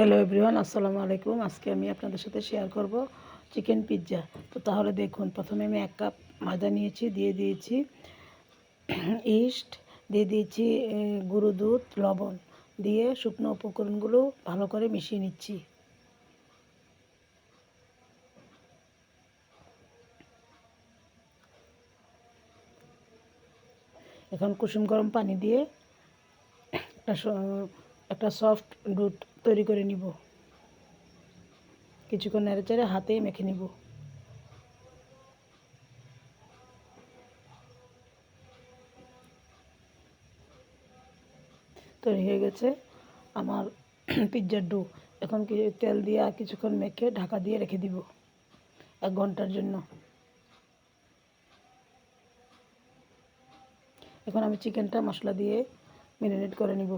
Hello everyone আসসালামু আলাইকুম আজকে আমি আপনাদের সাথে শেয়ার করব চিকেন পিৎজা তো তাহলে দেখুন, প্রথমে আমি এক কাপ ময়দা নিয়েছি, দিয়ে দিয়েছি ইস্ট দিয়ে দিয়েছি গুঁড়ো দুধ, লবণ। দিয়ে শুকনো উপকরণগুলো ভালো করে মিশিয়ে নিচ্ছি। এখন কুসুম গরম পানি দিয়ে একটা একটা সফট দুধ তৈরি করে নিব। কিছুক্ষণ নেড়ে চেড়ে হাতেই মেখে নিব। তৈরি হয়ে গেছে আমার পিৎজার ডো এখন কি তেল দিয়ে আর কিছুক্ষণ মেখে ঢাকা দিয়ে রেখে দিব এক ঘণ্টার জন্য। এখন আমি চিকেনটা মশলা দিয়ে ম্যারিনেট করে নিব।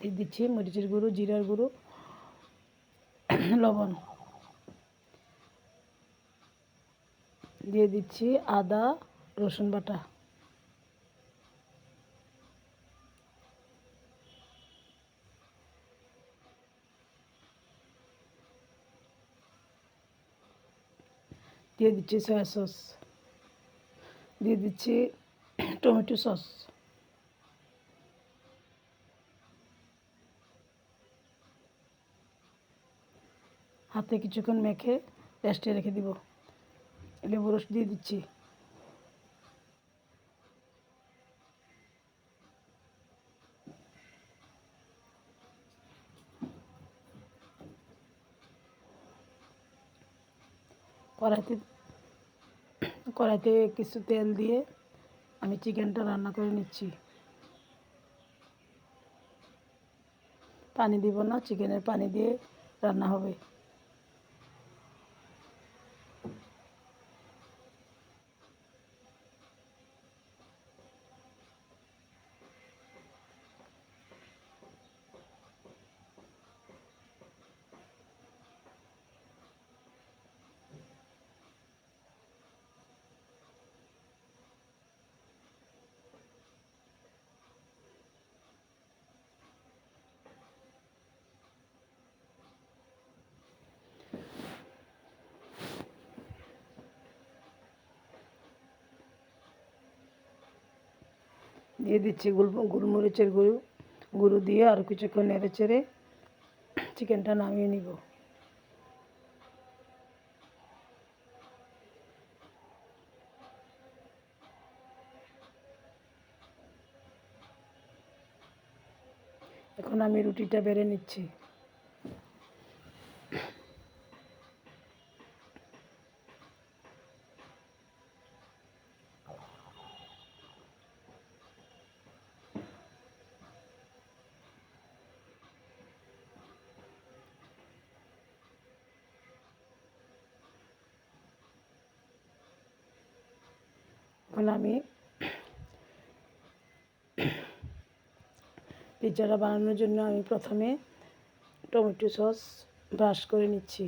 দিয়ে দিচ্ছি, মরিচের গুঁড়ো, জিরার গুঁড়ো, লবণ। দিয়ে দিচ্ছি আদা, রসুন বাটা। দিয়ে দিচ্ছি সয়া সস। দিয়ে দিচ্ছি টমেটো সস। হাতে কিছুক্ষণ মেখে রেস্টে রেখে দিব। লেবু রস দিয়ে দিচ্ছি। কড়াইতে কড়াইতে কিছু তেল দিয়ে আমি চিকেনটা রান্না করে নিচ্ছি। পানি দিব না, চিকেনের পানি দিয়ে রান্না হবে। দিয়ে দিচ্ছি গুল গোলমরিচের গুঁড়ো গুঁড়ো দিয়ে আর কিছুক্ষণ নেড়ে চেড়ে চিকেনটা নামিয়ে নিব। এখন আমি রুটিটা বেড়ে নিচ্ছি। এখন আমি পিৎজাটা বানানোর জন্য আমি প্রথমে টমেটো সস ব্রাশ করে নিচ্ছি।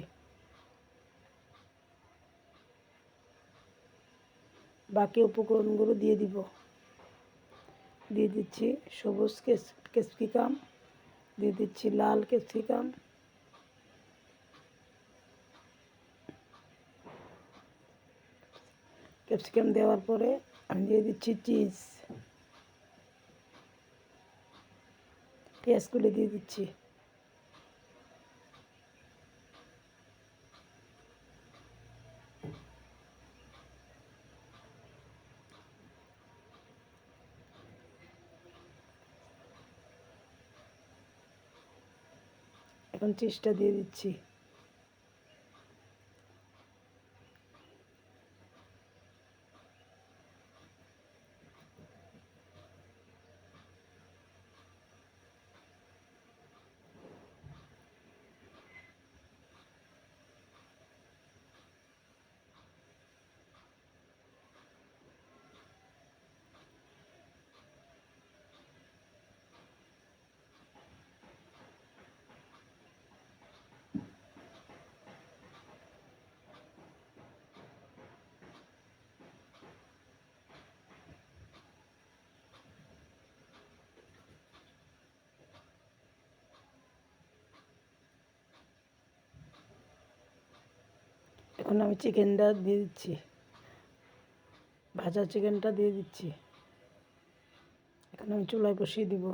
বাকি উপকরণগুলো দিয়ে দিব। দিয়ে দিচ্ছি সবুজ কেস ক্যাপসিকাম দিয়ে দিচ্ছি লাল ক্যাপসিকাম ক্যাপসিকাম দেওয়ার পরে আমি দিয়ে দিচ্ছি চিজ। পেঁয়াজগুলো দিয়ে দিচ্ছি। এখন চিজটা দিয়ে দিচ্ছি। এখন আমি চিকেনটা দিয়ে দিচ্ছি। ভাজা চিকেনটা দিয়ে দিচ্ছি। এখন আমি চুলায় বসিয়ে দিব।